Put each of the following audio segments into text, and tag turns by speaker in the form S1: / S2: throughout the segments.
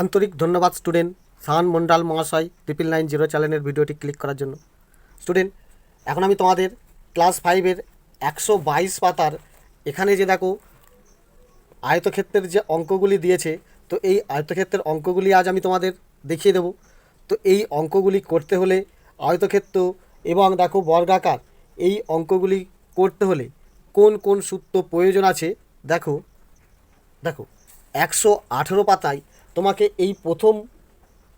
S1: আন্তরিক ধন্যবাদ স্টুডেন্ট সাহান মন্ডাল মহাশয় ট্রিপল নাইন জিরো চ্যানেলের ভিডিওটি ক্লিক করার জন্য। স্টুডেন্ট, এখন আমি তোমাদের ক্লাস ফাইভের একশো বাইশ পাতার এখানে যে দেখো আয়তক্ষেত্রের যে অঙ্কগুলি দিয়েছে, তো এই আয়তক্ষেত্রের অঙ্কগুলি আজ আমি তোমাদের দেখিয়ে দেবো। তো এই অঙ্কগুলি করতে হলে আয়তক্ষেত্র এবং দেখো বর্গাকার, এই অঙ্কগুলি করতে হলে কোন কোন সূত্র প্রয়োজন আছে? দেখো দেখো, একশো আঠেরো পাতায় তোমাকে এই প্রথম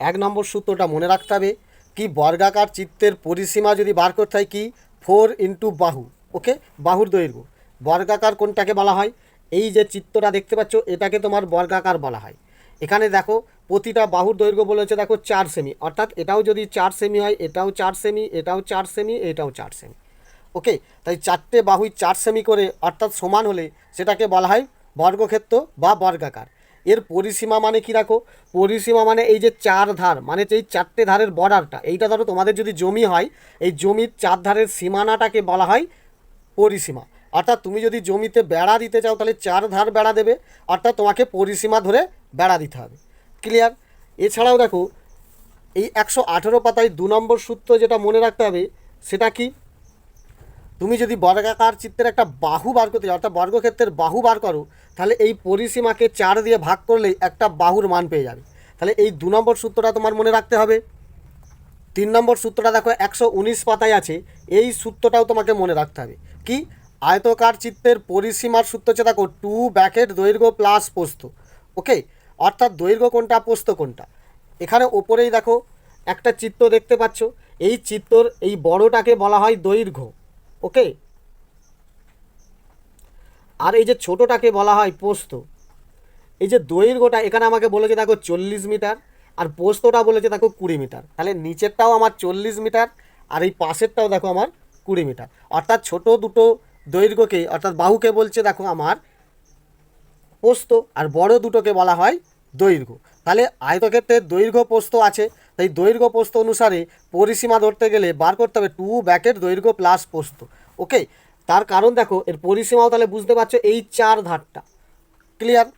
S1: এক নম্বর সূত্রটা মনে রাখতে হবে কি বর্গাকার চিত্তের পরিসীমা যদি বার করতে হয় কি? ফোর ইন্টু বাহু ওকে বাহুর দৈর্ঘ্য। বর্গাকার কোনটাকে বলা হয়? এই যে চিত্রটা দেখতে পাচ্ছ, এটাকে তোমার বর্গাকার বলা হয়। এখানে দেখো, প্রতিটা বাহুর দৈর্ঘ্য বলেছে দেখো চার সেমি অর্থাৎ এটাও যদি চার সেমি হয়, এটাও চার সেমি এটাও চার সেমি এটাও চার সেমি ওকে তাই চারটে বাহুই চার সেমি করে, অর্থাৎ সমান হলে সেটাকে বলা হয় বর্গক্ষেত্র বা বর্গাকার। এর পরিসীমা মানে কি রাখো পরিসীমা মানে এই যে চার ধার মানে এই চারটে ধারের বর্ডারটা এইটা ধরো তোমাদের যদি জমি হয়, এই জমির চার ধারের সীমানাটাকে বলা হয় পরিসীমা। অর্থাৎ তুমি যদি জমিতে বেড়া দিতে চাও, তাহলে চার ধার বেড়া দেবে, অর্থাৎ তোমাকে পরিসীমা ধরে বেড়া দিতে হবে। ক্লিয়ার এছাড়াও দেখো, এই একশো আঠেরো পাতায় দু নম্বর সূত্র যেটা মনে রাখতে হবে, সেটা কি? তুমি যদি বর্গাকার চিত্রের একটা বাহু বার করতে অর্থাৎ বর্গক্ষেত্রের বাহু বার করো, তাহলে এই পরিসীমাকে চার দিয়ে ভাগ করলেই একটা বাহুর মান পেয়ে যাবে। তাহলে এই দু নম্বর সূত্রটা তোমার মনে রাখতে হবে। তিন নম্বর সূত্রটা দেখো একশো উনিশ পাতায় আছে, এই সূত্রটাও তোমাকে মনে রাখতে হবে। কি? আয়তকার চিত্রের পরিসীমার সূত্র হচ্ছে দেখো টু ব্যাকেট দৈর্ঘ্য প্লাস পোস্ত ওকে অর্থাৎ দৈর্ঘ্য কোনটা পোস্ত কোনটা? এখানে ওপরেই দেখো একটা চিত্র দেখতে পাচ্ছ, এই চিত্রর এই বড়টাকে বলা হয় দৈর্ঘ্য। ওকে? আর এই যে ছোটোটাকে বলা হয় পোস্ত, এই যে দৈর্ঘ্যটা এখানে আমাকে বলেছে দেখো চল্লিশ মিটার, আর পোস্তটা বলেছে দেখো কুড়ি মিটার। তাহলে নিচেরটাও আমার চল্লিশ মিটার, আর এই পাশেরটাও দেখো আমার কুড়ি মিটার। অর্থাৎ ছোট দুটো দৈর্ঘ্যকে, অর্থাৎ বাহুকে বলছে দেখো আমার পোস্ত, আর বড় দুটোকে বলা হয় দৈর্ঘ্য। তাহলে আয়তক্ষেত্রের দৈর্ঘ্য পোস্ত আছে তাই দৈর্ঘ্য পোস্ত অনুসারে পরিসীমা ধরতে গেলে বার করতে হবে টু ব্যাকের দৈর্ঘ্য প্লাস পোস্ত ওকে তার কারণ দেখো, এর পরিসীমাও তাহলে বুঝতে পারছ এই চার ধারটা। ক্লিয়ার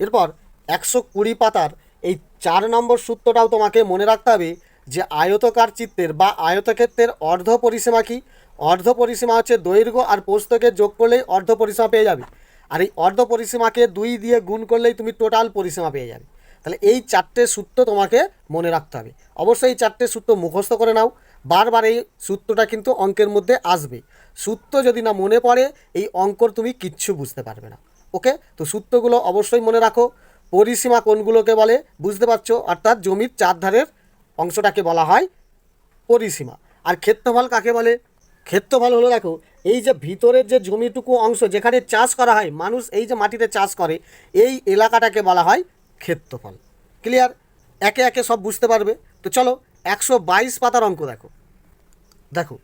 S1: এরপর একশো কুড়ি পাতার এই চার নম্বর সূত্রটাও তোমাকে মনে রাখতে হবে যে আয়তকার চিত্রের বা আয়তক্ষেত্রের অর্ধ পরিসীমা কি? অর্ধ পরিসীমা হচ্ছে দৈর্ঘ্য আর পোস্তকে যোগ করলেই অর্ধ পরিসীমা পেয়ে যাবে। আর এই অর্ধ পরিসীমাকে দুই দিয়ে গুণ করলেই তুমি টোটাল পরিসীমা পেয়ে যাবে। তাহলে এই চারটে সূত্র তোমাকে মনে রাখতে হবে। অবশ্যই এই চারটে সূত্র মুখস্থ করে নাও। বারবার এই সূত্রটা কিন্তু অঙ্কের মধ্যে আসবে। সূত্র যদি না মনে পড়ে, এই অঙ্কর তুমি কিচ্ছু বুঝতে পারবে না। ওকে? তো সূত্রগুলো অবশ্যই মনে রাখো। পরিসীমা কোনগুলোকে বলে, বুঝতে পারছ? অর্থাৎ জমির চার ধারের অংশটাকে বলা হয় পরিসীমা। আর ক্ষেত্রফল কাকে বলে? ক্ষেত্রফল হলো দেখো, এই যে ভিতরের যে জমিটুকু অংশ যেখানে চাষ করা হয়, মানুষ এই যে মাটিতে চাষ করে, এই এলাকাটাকে বলা হয় ক্ষেত্রফল। ক্লিয়ার একে একে সব বুঝতে পারবে। তো চলো, একশো বাইশ পাতার অঙ্ক দেখো। দেখো,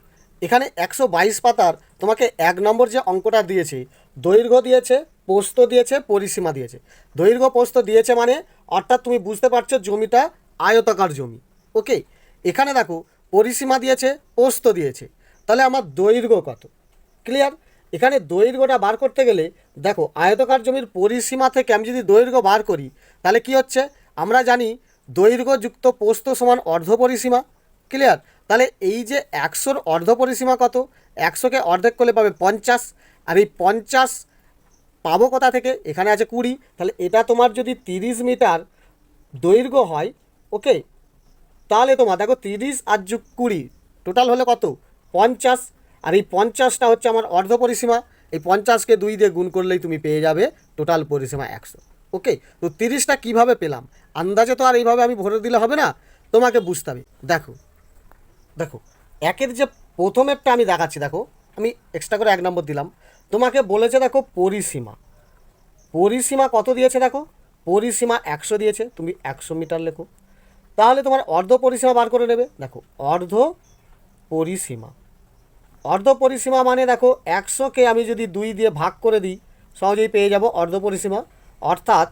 S1: এখানে একশো বাইশ পাতার তোমাকে এক নম্বর যে অঙ্কটা দিয়েছে, দৈর্ঘ্য দিয়েছে, পোস্ত দিয়েছে, পরিসীমা দিয়েছে। দৈর্ঘ্য, পোস্ত দিয়েছে মানে অর্থাৎ তুমি বুঝতে পারছ জমিটা আয়তাকার জমি। ওকে এখানে দেখো, পরিসীমা দিয়েছে, পোস্ত দিয়েছে। তাহলে আমার দৈর্ঘ্য কত? ক্লিয়ার এখানে দৈর্ঘ্যটা বার করতে গেলে, দেখো, আয়তকার জমির পরিসীমা থেকে আমি যদি দৈর্ঘ্য বার করি তাহলে কি হচ্ছে? আমরা জানি দৈর্ঘ্যযুক্ত পোস্ত সমান অর্ধ পরিসীমা। ক্লিয়ার তাহলে এই যে একশোর অর্ধ পরিসীমা কত? একশোকে অর্ধেক করলে পাবে পঞ্চাশ। আর এই পঞ্চাশ পাবো কোথা থেকে? এখানে আছে কুড়ি। তাহলে এটা তোমার যদি তিরিশ মিটার দৈর্ঘ্য হয় ওকে তাহলে তোমার, দেখো তিরিশ আর যুগ কুড়ি টোটাল হলে কত? পঞ্চাশ। আর এই পঞ্চাশটা হচ্ছে আমার অর্ধ পরিসীমা। এই পঞ্চাশকে দুই দিয়ে গুণ করলেই তুমি পেয়ে যাবে টোটাল পরিসীমা একশো। ওকে, তো তিরিশটা কীভাবে পেলাম? আন্দাজে তো আর এইভাবে আমি ভরে দিলে হবে না। তোমাকে বুঝতে হবে। দেখো দেখো, একের যে প্রথমেরটা আমি দেখাচ্ছি, দেখো, আমি এক্সট্রা করে এক নম্বর দিলাম। তোমাকে বলেছে, দেখো, পরিসীমা। পরিসীমা কত দিয়েছে, দেখো? পরিসীমা একশো দিয়েছে, তুমি একশো মিটার লেখো। তাহলে তোমার অর্ধ পরিসীমা বার করে নেবে। দেখো, অর্ধ পরিসীমা। অর্ধ পরিসীমা মানে দেখো, একশোকে আমি যদি দুই দিয়ে ভাগ করে দিই, সহজেই পেয়ে যাব অর্ধ পরিসীমা। অর্থাৎ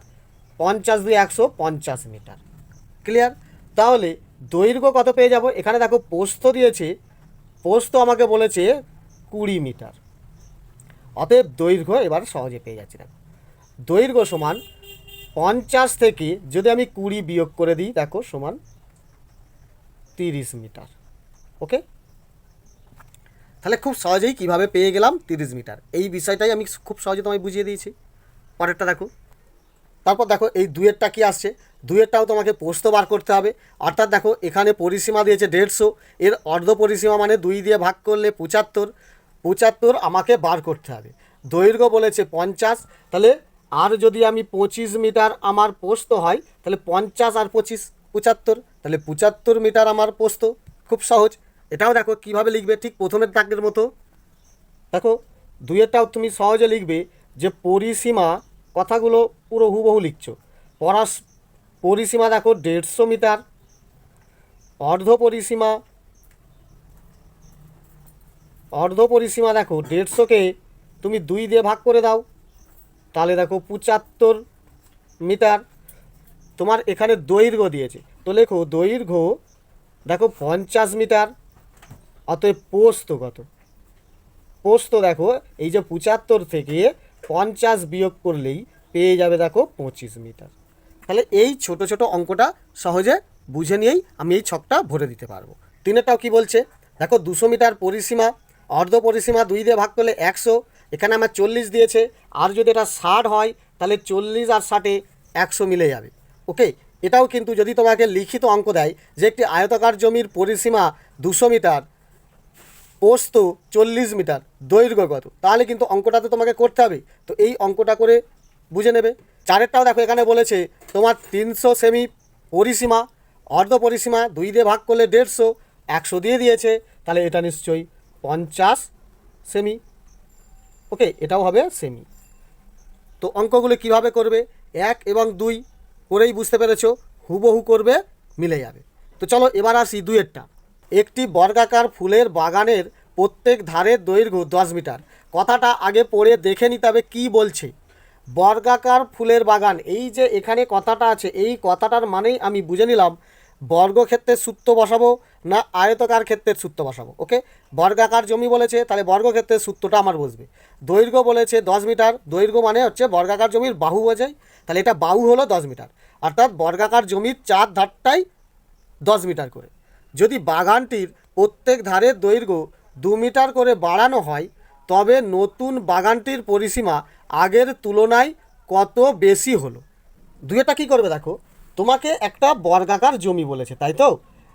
S1: পঞ্চাশ দুই একশো পঞ্চাশ মিটার। ক্লিয়ার তাহলে দৈর্ঘ্য কত পেয়ে যাব? এখানে দেখো পোস্ত দিয়েছে। পোস্ত আমাকে বলেছে কুড়ি মিটার। অতএব দৈর্ঘ্য এবার সহজে পেয়ে যাচ্ছি দেখো। দৈর্ঘ্য সমান পঞ্চাশ থেকে যদি আমি কুড়ি বিয়োগ করে দিই, দেখো সমান তিরিশ মিটার। ওকে তাহলে খুব সহজেই কীভাবে পেয়ে গেলাম তিরিশ মিটার? এই বিষয়টাই আমি খুব সহজে তোমায় বুঝিয়ে দিয়েছি। পরেরটা দেখো। তারপর দেখো এই দুয়েরটা কি আসছে? দুয়েরটাও তোমাকে পোস্ত বার করতে হবে। অর্থাৎ দেখো, এখানে পরিসীমা দিয়েছে দেড়শো। এর অর্ধ পরিসীমা মানে দুই দিয়ে ভাগ করলে পঁচাত্তর। পঁচাত্তর আমাকে বার করতে হবে। দৈর্ঘ্য বলেছে পঞ্চাশ। তাহলে আর যদি আমি পঁচিশ মিটার আমার পোস্ত হয়, তাহলে পঞ্চাশ আর পঁচিশ পঁচাত্তর। তাহলে পঁচাত্তর মিটার আমার পোস্ত। খুব সহজ। এটাও দেখো কীভাবে লিখবে ঠিক প্রথমের দাগের মতো। দেখো, দুইয়েরটাও তুমি সহজে লিখবে যে পরিসীমা কথাগুলো পুরো হুবহু লিখছো। পরাস পরিসীমা দেখো দেড়শো মিটার, অর্ধ পরিসীমা অর্ধ পরিসীমা দেখো দেড়শোকে তুমি দুই দিয়ে ভাগ করে দাও। তাহলে দেখো পঁচাত্তর মিটার। তোমার এখানে দৈর্ঘ্য দিয়েছে। তো লেখো দৈর্ঘ্য দেখো পঞ্চাশ মিটার, অতএব পোস্ত কত? পোস্ত দেখো এই যে পঁচাত্তর থেকে পঞ্চাশ বিয়োগ করলেই পেয়ে যাবে দেখো পঁচিশ মিটার। তাহলে এই ছোট ছোট অঙ্কটা সহজে বুঝে নিয়েই আমি এই ছকটা ভরে দিতে পারব। তিনেরটাও কি বলছে? দেখো দুশো মিটার পরিসীমা, অর্ধ পরিসীমা দুই দিয়ে ভাগ করলে একশো, এখানে আমার চল্লিশ দিয়েছে। আর যদি এটা ষাট হয়, তাহলে চল্লিশ আর ষাটে একশো মিলে যাবে। ওকে, এটাও কিন্তু যদি তোমাকে লিখিত অঙ্ক দেয় যে একটি আয়তাকার জমির পরিসীমা দুশো মিটার, পোস্ত চল্লিশ মিটার দৈর্ঘ্য কত তাহলে কিন্তু অঙ্কটা তো তোমাকে করতে হবে। তো এই অঙ্কটা করে বুঝে নেবে। চারেরটাও দেখো, এখানে বলেছে, তোমার তিনশো সেমি পরিসীমা, অর্ধ পরিসীমা, দুই দিয়ে ভাগ করলে দেড়শো, একশো দিয়ে দিয়েছে, তাহলে এটা নিশ্চয়ই পঞ্চাশ সেমি। ওকে, এটাও হবে সেমি। তো অঙ্কগুলো কীভাবে করবে? এক এবং দুই করেই বুঝতে পেরেছ, হুবহু করবে, মিলে যাবে। তো চলো এবার আসি দুইয়েরটা। একটি বর্গাকার ফুলের বাগানের প্রত্যেক ধারের দৈর্ঘ্য দশ মিটার। কথাটা আগে পড়ে দেখে নিতে হবে কী বলছে। বর্গাকার ফুলের বাগান। এই যে এখানে কথাটা আছে, এই কথাটার মানেই আমি বুঝে নিলাম বর্গক্ষেত্রের সূত্র বসাবো না আয়তকার ক্ষেত্রের সূত্র বসাবো ওকে বর্গাকার জমি বলেছে, তাহলে বর্গক্ষেত্রের সূত্রটা আমার বসবে দৈর্ঘ্য বলেছে দশ মিটার, দৈর্ঘ্য মানে হচ্ছে বর্গাকার জমির বাহু বোঝায়, তাহলে এটা বাহু হলো দশ মিটার। অর্থাৎ বর্গাকার জমির চার ধারটাই দশ মিটার করে। যদি বাগানটির প্রত্যেক ধারের দৈর্ঘ্য দু মিটার করে বাড়ানো হয়, তবে নতুন বাগানটির পরিসীমা আগের তুলনায় কত বেশি হলো? দুয়েটা কী করবে দেখো? তোমাকে একটা বর্গাকার জমি বলেছে, তাই তো?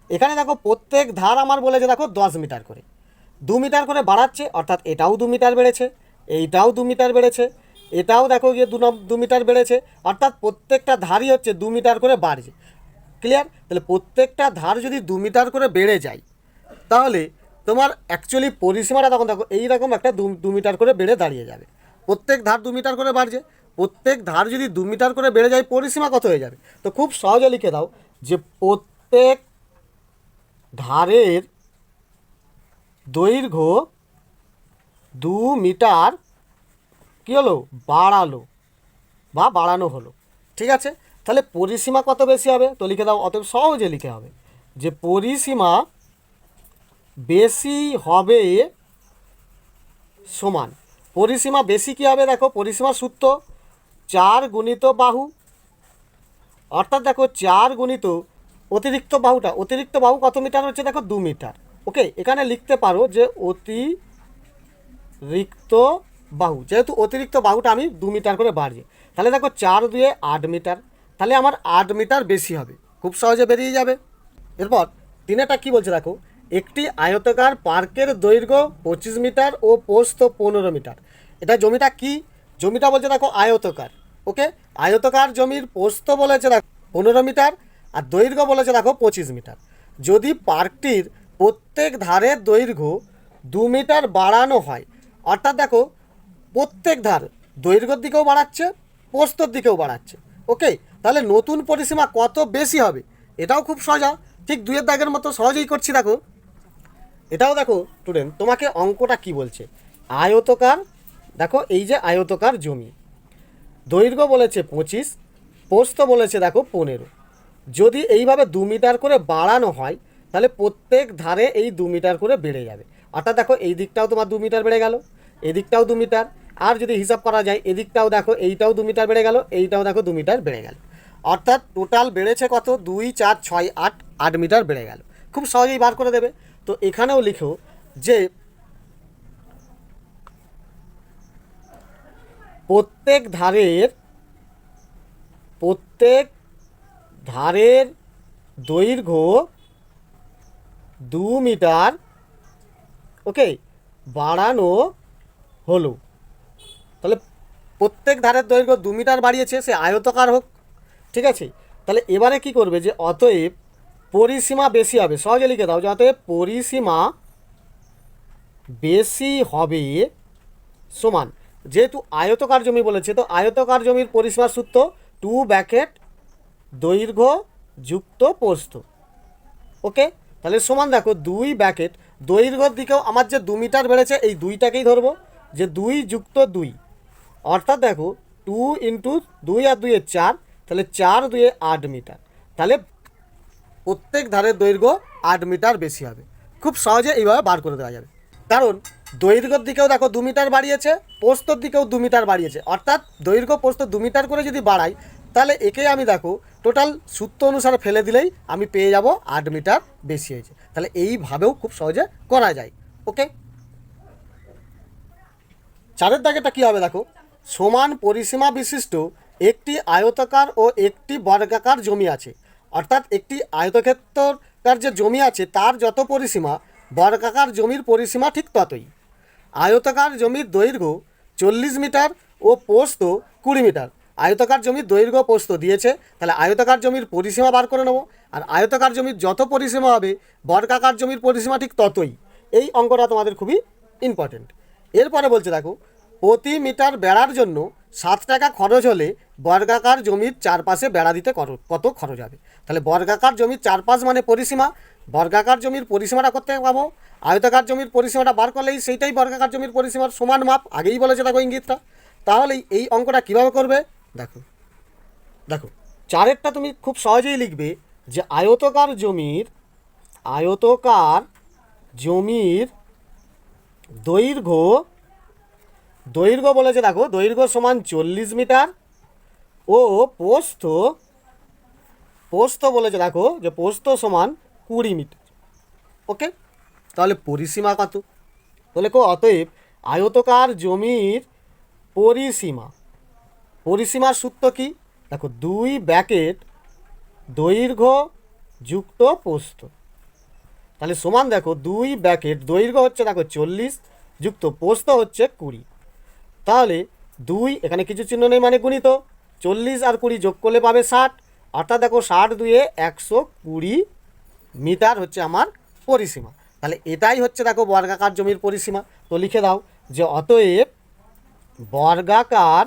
S1: এখানে দেখো প্রত্যেক ধার আমার বলেছে দেখো দশ মিটার করে। দু মিটার করে বাড়াচ্ছে, অর্থাৎ এটাও দু মিটার বেড়েছে, এইটাও দু মিটার বেড়েছে, এটাও দেখো গিয়ে দু দু মিটার বেড়েছে, অর্থাৎ প্রত্যেকটা ধারই হচ্ছে দু মিটার করে বাড়ছে। ক্লিয়ার তাহলে প্রত্যেকটা ধার যদি দু মিটার করে বেড়ে যায়, তাহলে তোমার অ্যাকচুয়ালি পরিসীমাটা তখন দেখো, এইরকম একটা দু মিটার করে বেড়ে দাঁড়িয়ে যাবে। প্রত্যেক ধার দু মিটার করে বাড়ছে, প্রত্যেক ধার যদি দু মিটার করে বেড়ে যায়, পরিসীমা কত হয়ে যাবে? তো খুব সহজে লিখে দাও যে প্রত্যেক ধারের দৈর্ঘ্য দু মিটার কী হলো? বাড়ালো বা বাড়ানো হলো। ঠিক আছে? তাহলে পরিসীমা কত বেশি হবে? তো লিখে দাও, অতএব সহজে লিখে হবে যে পরিসীমা বেশি হবে সমান। পরিসীমা বেশি কী হবে দেখো? পরিসীমা সূত্র চার গুণিত বাহু। অর্থাৎ দেখো, চার গুণিত অতিরিক্ত বাহুটা, অতিরিক্ত বাহু কত মিটার হচ্ছে দেখো? দু মিটার। ওকে এখানে লিখতে পারো যে অতিরিক্ত বাহু, যেহেতু অতিরিক্ত বাহুটা আমি দু মিটার করে বাড়িয়ে। তাহলে দেখো, চার দুয়ে আট মিটার। তাহলে আমার আট মিটার বেশি হবে। খুব সহজে বেরিয়ে যাবে। এরপর তিনেটা কি বলছে দেখো? একটি আয়তাকার পার্কের দৈর্ঘ্য পঁচিশ মিটার ও পোস্ত পনেরো মিটার। এটা জমিটা কি? জমিটা বলছে দেখো আয়তকার, ওকে? আয়তকার জমির পোস্ত বলেছে দেখো পনেরো মিটার আর দৈর্ঘ্য বলেছে দেখো পঁচিশ মিটার। যদি পার্কটির প্রত্যেক ধারের দৈর্ঘ্য দু মিটার বাড়ানো হয়, অর্থাৎ দেখো প্রত্যেক ধার দৈর্ঘ্যর দিকেও বাড়াচ্ছে, পোস্তর দিকেও বাড়াচ্ছে, ওকে? তাহলে নতুন পরিসীমা কত বেশি হবে? এটাও খুব সোজা, ঠিক দুয়ের দাগের মতো সহজেই করছি দেখো। এটাও দেখো স্টুডেন্ট তোমাকে অঙ্কটা কি বলছে? আয়তকার, দেখো, এই যে আয়তকার জমি। দৈর্ঘ্য বলেছে পঁচিশ পোস্ত বলেছে দেখো পনেরো। যদি এইভাবে দু মিটার করে বাড়ানো হয়, তাহলে প্রত্যেক ধারে এই দু মিটার করে বেড়ে যাবে। অর্থাৎ দেখো, এই দিকটাও তোমার দু মিটার বেড়ে গেল, এদিকটাও দু মিটার। আর যদি হিসাব করা যায়, এদিকটাও দেখো, এইটাও দু মিটার বেড়ে গেল, এইটাও দেখো দু মিটার বেড়ে গেল। অর্থাৎ টোটাল বেড়েছে কত? দুই, চার, ছয়, আট আট মিটার বেড়ে গেল। খুব সহজেই বার করে দেবে। তো এখানেও লিখো যে প্রত্যেক ধারের প্রত্যেক ধারের দৈর্ঘ্য দু মিটার, ওকে, বাড়ানো হলো। তাহলে প্রত্যেক ধারের দৈর্ঘ্য দু মিটার বাড়িয়েছে, সে আয়তকার হোক, ঠিক আছে? তাহলে এবারে কি করবে যে, অতএব পরিসীমা বেশি হবে। সহজে লিখে দাও, যাতে পরিসীমা বেশি হবে সমান। যেহেতু আয়তকার জমি বলেছে, তো আয়তকার জমির পরিসীমার সূত্র টু ব্যাকেট দৈর্ঘ্য যুক্ত প্রস্থ। ওকে? তাহলে সমান দেখো, দুই ব্যাকেট দৈর্ঘ্যর দিকেও আমার যে দু মিটার বেড়েছে, এই দুইটাকেই ধরবো, যে দুই যুক্ত দুই। অর্থাৎ দেখো টু ইন্টু দুই আর দুইয়ের চার, তাহলে চার দুয়ে আট মিটার। তাহলে প্রত্যেক ধারের দৈর্ঘ্য আট মিটার বেশি হবে। খুব সহজে এইভাবে বার করে দেওয়া যাবে। কারণ দৈর্ঘ্যর দিকেও দেখো দু মিটার বাড়িয়েছে পোস্তর দিকেও দু মিটার বাড়িয়েছে। অর্থাৎ দৈর্ঘ্য পোস্ত দু মিটার করে যদি বাড়াই, তাহলে একে আমি দেখো টোটাল সূত্র অনুসারে ফেলে দিলেই আমি পেয়ে যাব আট মিটার বেশি হয়েছে। তাহলে এইভাবেও খুব সহজে করা যায়। ওকে? চারের দাগেটা কী হবে দেখো? সমান পরিসীমা বিশিষ্ট একটি আয়তাকার ও একটি বর্গাকার জমি আছে। অর্থাৎ একটি আয়তক্ষেত্রকার যে জমি আছে, তার যত পরিসীমা, বর্গাকার জমির পরিসীমা ঠিক ততই। আয়তাকার জমির দৈর্ঘ্য চল্লিশ মিটার ও পোস্ত কুড়ি মিটার। আয়তাকার জমির দৈর্ঘ্য পোস্ত দিয়েছে, তাহলে আয়তাকার জমির পরিসীমা বার করে নেব। আর আয়তাকার জমির যত পরিসীমা হবে, বর্গাকার জমির পরিসীমা ঠিক ততই। এই অঙ্কটা তোমাদের খুবই ইম্পর্টেন্ট এরপরে বলছে, দেখো, প্রতি মিটার বেড়ার জন্য সাত টাকা খরচ হলে বর্গাকার জমির চারপাশে বেড়া দিতে কত খরচ হবে? তাহলে বর্গাকার জমির চারপাশ মানে পরিসীমা। বর্গাকার জমির পরিসীমাটা করতে পাবো? আয়তাকার জমির পরিসীমাটা বার করলেই সেইটাই বর্গাকার জমির পরিসীমার সমান মাপ। আগেই বলেছে দেখো ইঙ্গিতটা। তাহলেই এই অঙ্কটা কীভাবে করবে? দেখো। দেখো, চারেরটা তুমি খুব সহজেই লিখবে যে আয়তকার জমির আয়তকার জমির দৈর্ঘ্য দৈর্ঘ্য বলেছে দেখো, দৈর্ঘ্য সমান চল্লিশ মিটার ও পোস্ত পোস্ত বলেছে, দেখো, যে পোস্ত সমান কুড়ি মিটার। ওকে? তাহলে পরিসীমা কত? তাহলে কো, অতএব আয়তকার জমির পরিসীমা। পরিসীমার সূত্র কি? দেখো, দুই ব্যাকেট দৈর্ঘ্য যুক্ত পোস্ত। তাহলে সমান দেখো, দুই ব্যাকেট দৈর্ঘ্য হচ্ছে, দেখো, চল্লিশ, যুক্ত পোস্ত হচ্ছে কুড়ি। তাহলে দুই, এখানে কিছু চিহ্ন নেই মানে গুণিত, চল্লিশ আর কুড়ি যোগ করলে পাবে ষাট। অর্থাৎ দেখো ষাট দুয়ে একশো কুড়ি মিটার হচ্ছে আমার পরিসীমা। তাহলে এটাই হচ্ছে দেখো বর্গাকার জমির পরিসীমা। তো লিখে দাও যে অতএব বর্গাকার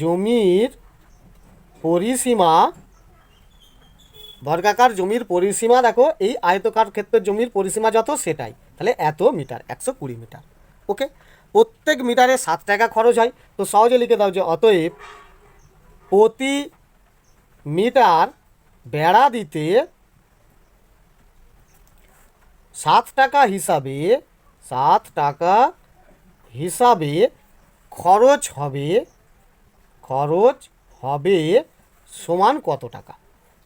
S1: জমির পরিসীমা, বর্গাকার জমির পরিসীমা দেখো, এই আয়তকার ক্ষেত্রের জমির পরিসীমা যত সেটাই। তাহলে এত মিটার, একশো কুড়ি মিটার। ওকে? প্রত্যেক মিটারে সাত টাকা খরচ হয়। তো সহজে লিখে দাও যে অতএব প্রতি মিটার বেড়া দিতে সাত টাকা হিসাবে, সাত টাকা হিসাবে খরচ হবে খরচ হবে সমান কত টাকা?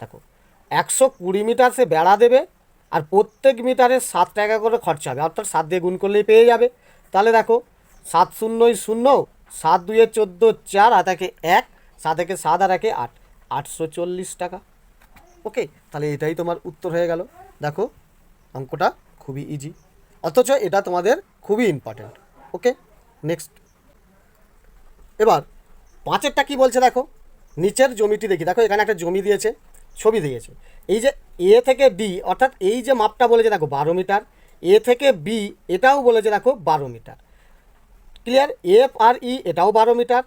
S1: দেখো, একশো কুড়ি মিটার সে বেড়া দেবে আর প্রত্যেক মিটারে সাত টাকা করে খরচা হবে। অর্থাৎ সাত দিয়ে গুণ করলেই পেয়ে যাবে। তাহলে দেখো, সাত শূন্যই শূন্য, সাত দুয়ে চোদ্দ চার, আর একে, সাত একে সাত, আর একে আট। আটশো চল্লিশ টাকা। ওকে তাহলে এটাই তোমার উত্তর হয়ে গেল। দেখো, অঙ্কটা খুবই ইজি অথচ এটা তোমাদের খুবই ইম্পর্ট্যান্ট ওকে নেক্সট এবার, পাঁচেরটা কি বলছে দেখো? নিচের জমিটি দেখি। দেখো, এখানে একটা জমি দিয়েছে, ছবি দিয়েছে। এই যে এ থেকে বি অর্থাৎ এই যে মাপটা বলেছে দেখো, বারো মিটার। এ থেকে বি এটাও বলেছে দেখো, বারো মিটার। ক্লিয়ার এফ আর ই এটাও বারো মিটার।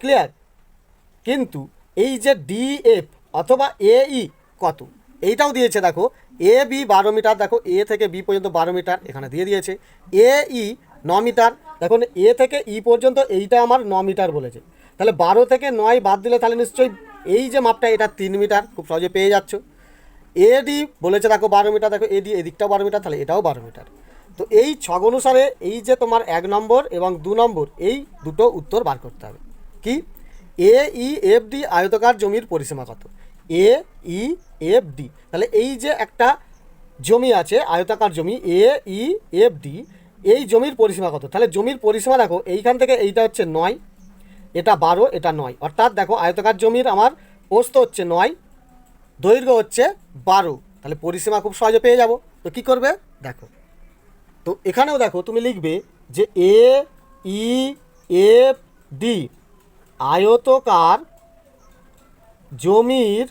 S1: ক্লিয়ার কিন্তু এই যে ডিএফ অথবা ই কত? এইটাও দিয়েছে, দেখো। এ বি বারো মিটার দেখো এ থেকে বি পর্যন্ত বারো মিটার এখানে দিয়ে দিয়েছে। এ ই ন মিটার দেখুন এ থেকে ই পর্যন্ত এইটা আমার ন মিটার বলেছে। তাহলে বারো থেকে নয় বাদ দিলে তাহলে নিশ্চয়ই এই যে মাপটা, এটা তিন মিটার খুব সহজে পেয়ে যাচ্ছ। এডি বলেছে, দেখো বারো মিটার দেখো এডি এদিকটাও বারো মিটার তাহলে এটাও বারো মিটার তো এই ছক অনুসারে এই যে তোমার এক নম্বর এবং দু নম্বর, এই দুটো উত্তর বার করতে হবে। কি? এ ই এফ ডি আয়তকার জমির পরিসীমা কত? A E F D. তাহলে এই যে একটা জমি আছে, আয়তাকার জমি, এ ই এফ ডি, এই জমির পরিসীমা কত? তাহলে জমির পরিসীমা দেখো, এইখান থেকে এইটা হচ্ছে নয়, এটা বারো, এটা নয়। অর্থাৎ দেখো, আয়তাকার জমির আমার পোস্ত হচ্ছে নয়, দৈর্ঘ্য হচ্ছে বারো। তাহলে পরিসীমা খুব সহজে পেয়ে যাব। তো কি করবে? দেখো। তো এখানেও দেখো, তুমি লিখবে যে এ ই এফ ডি আয়তকার জমির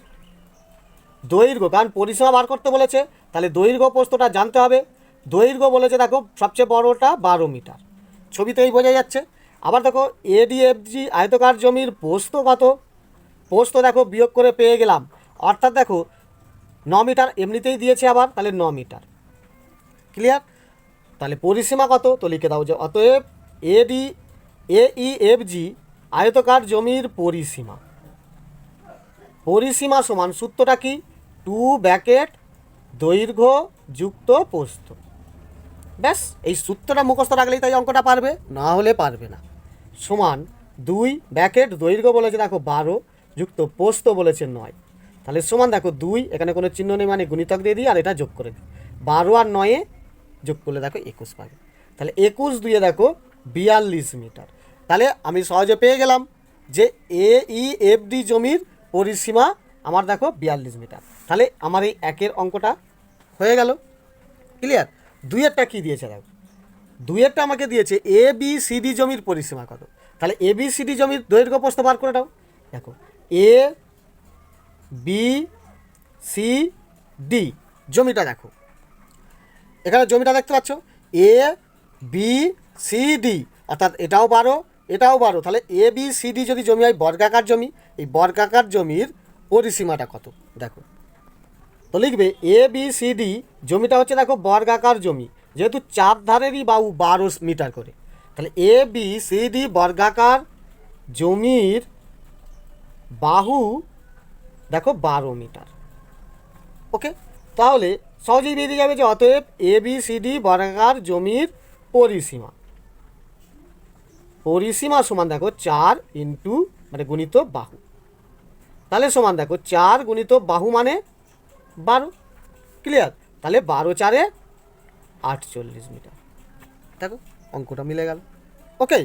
S1: দৈর্ঘ্য, কারণ পরিসীমা বার করতে বলেছে, তাহলে দৈর্ঘ্য পোস্তটা জানতে হবে। দৈর্ঘ্য বলেছে, দেখো, সবচেয়ে বড়টা বারো মিটার। ছবিতেই বোঝা যাচ্ছে। আবার দেখো এডিএফজি আয়তকার জমির পোস্ত কত? পোস্ত দেখো, বিয়োগ করে পেয়ে গেলাম। অর্থাৎ দেখো, ন মিটার এমনিতেই দিয়েছে আবার, তাহলে ন মিটার। ক্লিয়ার তাহলে পরিসীমা কত? তো লিখে দাও যে, অতএব এডি এ ই এফ জি আয়তকার জমির পরিসীমা। পরিসীমা সমান সূত্রটা কি? টু ব্যাকেট দৈর্ঘ্য যুক্ত পোস্ত ব্যাস, এই সূত্রটা মুখস্থ রাখলেই তাই অঙ্কটা পারবে, না হলে পারবে না। সমান দুই ব্যাকেট দৈর্ঘ্য বলেছে দেখো বারো, যুক্ত পোস্ত বলেছে নয়। তাহলে সমান দেখো দুই, এখানে কোনো চিহ্ন নেই মানে গুণিতক দিয়ে দিই, আর এটা যোগ করে দিই। বারো আর নয়ে যোগ করলে দেখো একুশ পাবে। তাহলে একুশ দুয়ে দেখো বিয়াল্লিশ মিটার। তাহলে আমি সহজে পেয়ে গেলাম যে এ ই এফ ডি জমির পরিসীমা আমার দেখো বিয়াল্লিশ মিটার। তাহলে আমার এই একের অঙ্কটা হয়ে গেল। ক্লিয়ার দুইয়েরটা কী দিয়েছে দেখো? দুইয়েরটা আমাকে দিয়েছে এ বি সি ডি জমির পরিসীমা কত? তাহলে এ বি সি ডি জমির দৈর্ঘ্য প্রস্থ বার করে দাও দেখো এ বি সি ডি জমিটা দেখো। এখানে জমিটা দেখতে পাচ্ছ? এ বি সি ডি অর্থাৎ এটাও বারো এটাও বারো। তাহলে এ বি সি ডি যদি জমি হয়, বর্গাকার জমি, এই বর্গাকার জমির পরিসীমাটা কত? দেখো। তো লিখবে এ বি সি ডি জমিটা হচ্ছে দেখো বর্গাকার জমি, যেহেতু চার ধারেরই বাহু বারো মিটার করে। তাহলে এ বি সি ডি বর্গাকার জমির বাহু দেখো বারো মিটার। ওকে? তাহলে সহজেই বেরিয়ে যাবে যে অতএব এ বি সি ডি বর্গাকার জমির পরিসীমা। পরিসীমা সমান দেখো চার ইন্টু মানে গুণিত বাহু। তাহলে সমান দেখো চার গুণিত বাহু মানে বারো। ক্লিয়ার তাহলে বারো চারে আটচল্লিশ মিটার। দেখো, অঙ্কটা মিলে গেল। ওকে